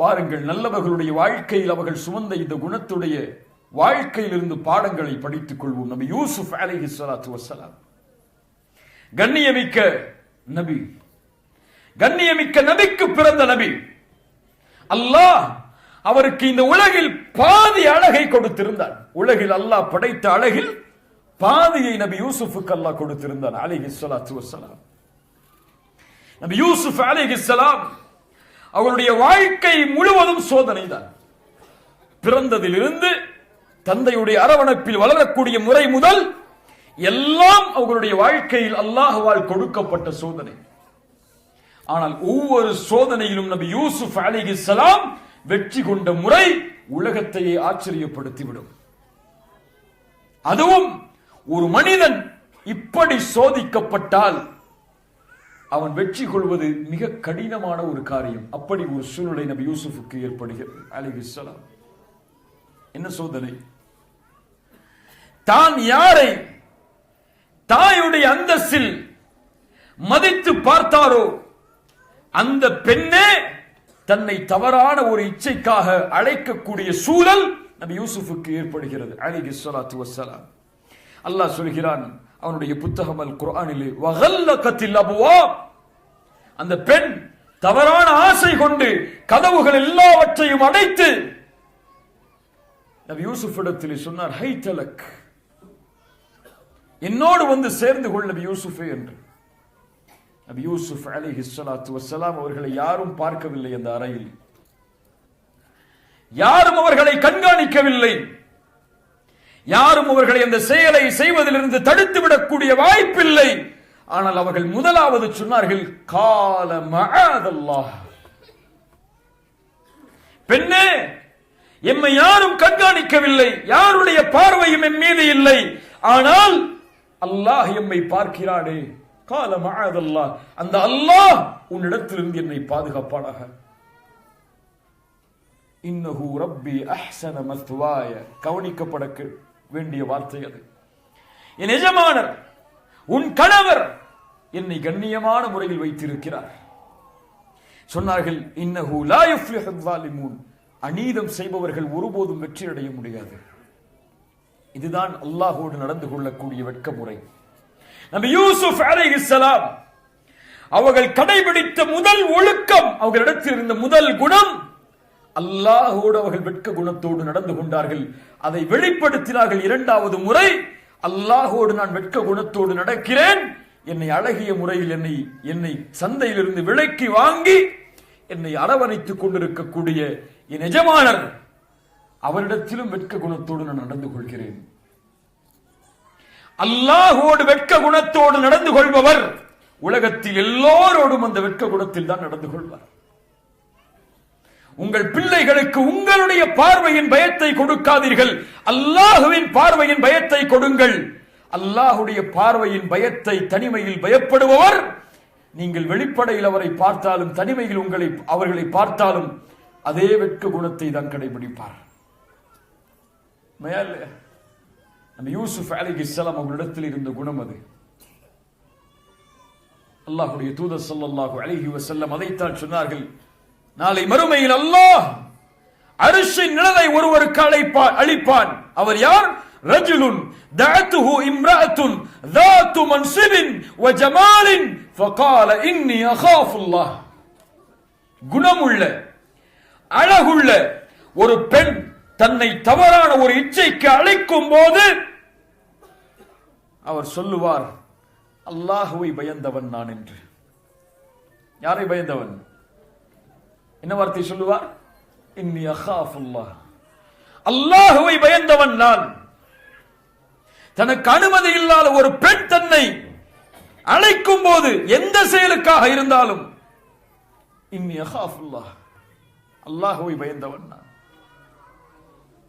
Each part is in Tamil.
வாருங்கள் நல்லவர்களுடைய வாழ்க்கையில் அவர்கள் சுமந்த இந்த குணத்துடைய வாழ்க்கையிலிருந்து பாடங்களை படித்துக் கொள்வோம். நபி யூசுப் அலைஹி சலாத்து வசலாம் கண்ணியமிக்க நபி. கண்ணியமிக்க நபிக்கு பிறந்த நபி. அல்லாஹ் அவருக்கு இந்த உலகில் பாதி அழகை கொடுத்திருந்தான். உலகில் அல்லாஹ் படைத்த அழகில் பாதியை நபி யூசுஃபுக்கு அல்லாஹ் கொடுத்திருந்தான் அலிஹி சலாத்து வசலாம் நபி யூசுப் அலைஹிஸ்ஸலாம் அவருடைய வாழ்க்கை முழுவதும் சோதனை தான் பிறந்ததிலிருந்து தந்தையுடைய அரவணைப்பில் வளரக்கூடிய முறை முதல் எல்லாம் அவர்களுடைய வாழ்க்கையில் அல்லாஹுவால் கொடுக்கப்பட்ட சோதனை. ஆனால் ஒவ்வொரு சோதனையிலும் நபி யூசுப் அலைஹிஸ்ஸலாம் வெற்றி கொண்ட முறை உலகத்தையே ஆச்சரியப்படுத்திவிடும். அதுவும் ஒரு மனிதன் இப்படி சோதிக்கப்பட்டால் அவன் வெற்றி கொள்வது மிக கடினமான ஒரு காரியம். அப்படி ஒரு சூழ்நிலை நபி யூசுஃபுக்கு ஏற்படுகிறது. அலிஹிஸ்ஸலாம் என்ன சோதனை? தான் யாரை தாயுடைய அந்தஸ்தில் மதித்து பார்த்தாரோ அந்த பெண்ணே தன்னை தவறான ஒரு இச்சைக்காக அழைக்கக்கூடிய சூழல் நபி யூசுஃபுக்கு ஏற்படுகிறது. அலிஹி சலாத்து வசலாம் அல்லாஹ் சொல்கிறான் அவனுடைய புத்தகம் அல் வகல்ல கத்தில் அவுவோ அந்த பெண் தவறான ஆசை கொண்டு கதவுகள் எல்லாவற்றையும் அடைத்து நபி யூசுப் இடத்திலே சொன்னார் ஹை தலக் என்னோடு வந்து சேர்ந்து கொள் நபி யூசுஃபே என்று. நபி யூசுப் அலி ஸலாத்து வசலாம் அவர்களை யாரும் பார்க்கவில்லை அந்த அறையில். யாரும் அவர்களை கண்காணிக்கவில்லை. யாரும் அவர்களை அந்த செயலை செய்வதிலிருந்து தடுத்து விடக்கூடிய வாய்ப்பில்லை. ஆனால் அவர்கள் முதலாவது சொன்னார்கள் கால மஅதல்லாஹ். பெண்ணே எம்மை யாரும் கண்காணிக்கவில்லை. யாருடைய பார்வையும் என் மீது இல்லை. ஆனால் அல்லாஹ் எம்மை பார்க்கிறானே. கால அந்த அல்லாஹ் உன்னிடத்திலிருந்து என்னை பாதுகாப்பானாக. இன்னஹு ரப்பி அஹ்சன மத்வாய கவனிக்கப்பட வேண்டிய வார்த்தை அது. என் எஜமானர் உன் கணவர் என்னை கண்ணியமான முறையில் வைத்திருக்கிறார். சொன்னார்கள் இன்னஹு அநீதம் செய்பவர்கள் ஒருபோதும் வெற்றி அடைய முடியாது. இதுதான் அல்லாஹோடு நடந்து கொள்ளக்கூடிய வெட்க முறை நபி யூசுப் அலைஹிஸ்ஸலாம் அவர்கள் கடைபிடித்த முதல் ஒழுக்கம் அவர்களிடத்தில் இருந்த முதல் குணம் அல்லாஹோடு அவர்கள் வெட்க குணத்தோடு நடந்து கொண்டார்கள். அதை வெளிப்படுத்தினார்கள் இரண்டாவது முறை. அல்லாஹோடு நான் வெட்க குணத்தோடு நடக்கிறேன். என்னை அழகிய முறையில் என்னை என்னை சந்தையிலிருந்து விலைக்கு வாங்கி என்னை அரவணைத்துக் கொண்டிருக்கக்கூடிய என் எஜமானர் அவரிடத்திலும் வெட்க குணத்தோடு நான் நடந்து கொள்கிறேன். அல்லாஹோடு வெட்க குணத்தோடு நடந்து கொள்பவர் உலகத்தில் எல்லோரோடும் அந்த வெட்க குணத்தில் தான் நடந்து கொள்வார். உங்கள் பிள்ளைகளுக்கு உங்களுடைய பார்வையின் பயத்தை கொடுக்காதீர்கள். அல்லாஹுவின் பார்வையின் பயத்தை கொடுங்கள். அல்லாஹுடைய பார்வையின் பயத்தை தனிமையில் பயப்படுபவர். நீங்கள் வெளிப்படையில் அவரை பார்த்தாலும் தனிமையில் உங்களை அவர்களை பார்த்தாலும் அதே வெட்க குணத்தை தான் கடைபிடிப்பார். நம்ம அந்த யூசுப் இஸ்லாம் அவர்களிடத்தில் இருந்த குணம் அது. அல்லாஹுடைய தூதர் ஸல்லல்லாஹு அலிஹி வசல்லம் அதைத்தான் சொன்னார்கள். நாளை மறுமையில் அல்லாஹ் அரிசின் நிழலை ஒருவருக்கு அழைப்பான் அளிப்பான் அவர் யார் ரஜுலுன் دعته امرأة ذات منصب وجمال فقال إني أخاف الله குணமுள்ள அழகுள்ள ஒரு பெண் தன்னை தவறான ஒரு இச்சைக்கு அழைக்கும் போது அவர் சொல்லுவார் அல்லாஹுவை பயந்தவன் நான் என்று யாரை பயந்தவன் என்ன வார்த்தை சொல்லுவார்? இன்னி அல்லாஹுவை பயந்தவன் நான். தனக்கு அனுமதி இல்லாத ஒரு பெண் தன்னை அழைக்கும் போது எந்த செயலுக்காக இருந்தாலும் இன்னி அஹாஃபுல்லாஹ் அல்லாஹுவை பயந்தவன் நான்.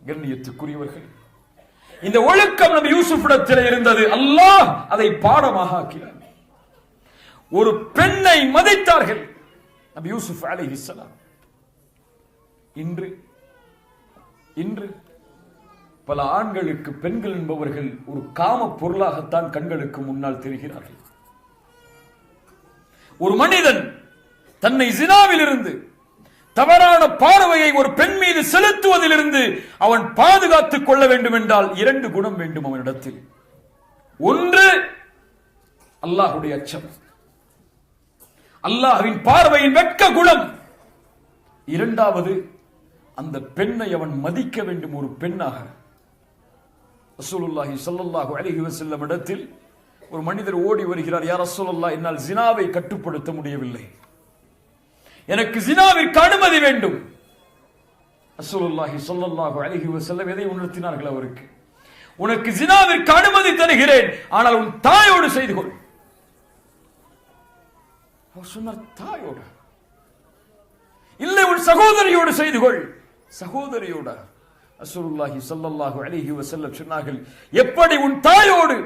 கண்ணியத்துக்குரியவர்கள் இந்த ஒழுக்கம் நபி யூசுஃபிடத்தில் இருந்தது. அல்லாஹ் அதை பாடமாக ஆக்கினார் ஒரு பெண்ணை மதித்தார்கள். நபி யூசுப் அலைஹிஸ்ஸலாம் இன்று இன்று பல ஆண்களுக்கு பெண்கள் என்பவர்கள் ஒரு காம பொருளாகத்தான் கண்களுக்கு முன்னால் தெரிகிறார்கள். ஒரு மனிதன் தன்னை ஜினாவில் இருந்து தவறான பார்வையை ஒரு பெண் மீது செலுத்துவதிலிருந்து அவன் பாதுகாத்துக் கொள்ள வேண்டும் என்றால் இரண்டு குணம் வேண்டும் அவனிடத்தில். ஒன்று அல்லாஹுடைய அச்சம். அல்லாஹ்வின் பார்வையின் வெட்க குணம். இரண்டாவது அந்த பெண்ணை அவன் மதிக்க வேண்டும் ஒரு பெண்ணாக. ரசூலுல்லாஹி ஸல்லல்லாஹு அலைஹி வஸல்லம் இடத்தில் ஒரு மனிதர் ஓடி வருகிறார் யார் ரசூலுல்லாஹ் என்னால் ஜினாவை கட்டுப்படுத்த முடியவில்லை. எனக்கு ஜினாவிற்கு அனுமதி வேண்டும். ரசூலுல்லாஹி ஸல்லல்லாஹு அலைஹி வஸல்லம் எதை உணர்த்தினார்கள் அவருக்கு? உனக்கு ஜினாவிற்கு அனுமதி தருகிறேன் ஆனால் உன் தாயோடு செய்து கொள். அவர் சொன்னார் தாயோட. இல்லை உன் சகோதரியோடு செய்து கொள். சகோதரியோட? அசுருல்லாஹி ஸல்லல்லாஹு அலிஹி வஸல்லம் சொன்னார்கள் எப்படி உன் தாயோடு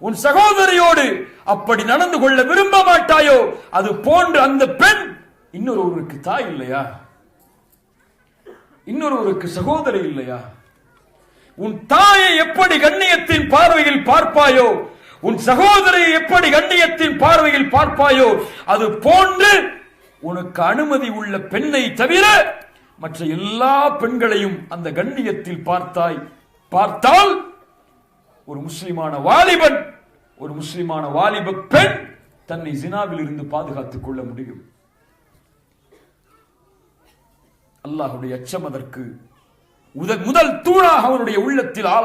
உன் சகோதரியோடு அப்படி நடந்து கொள்ள விரும்ப மாட்டாயோ? அது போன்று அந்த பெண் இன்னொருவருக்கு தாய் இல்லையா? இன்னொருவருக்கு சகோதரி இல்லையா? உன் தாயை எப்படி கண்ணியத்தின் பார்வையில் பார்ப்பாயோ? உன் சகோதரி எப்படி கண்ணியத்தின் பார்வையில் பார்ப்பாயோ அது போன்று உனக்கு அனுமதி உள்ள பெண்ணை தவிர மற்ற எல்லா பெண்களையும் அந்த கண்ணியத்தில் பார்த்தாய். பார்த்தால் ஒரு முஸ்லிமான வாலிபன் ஒரு முஸ்லிமான வாலிப பெண் தன்னை ஜினாவில் இருந்து பாதுகாத்துக் கொள்ள முடியும். அல்லாஹுடைய அச்சம் அதற்கு முதல் தூணாக அவனுடைய உள்ளத்தில் ஆள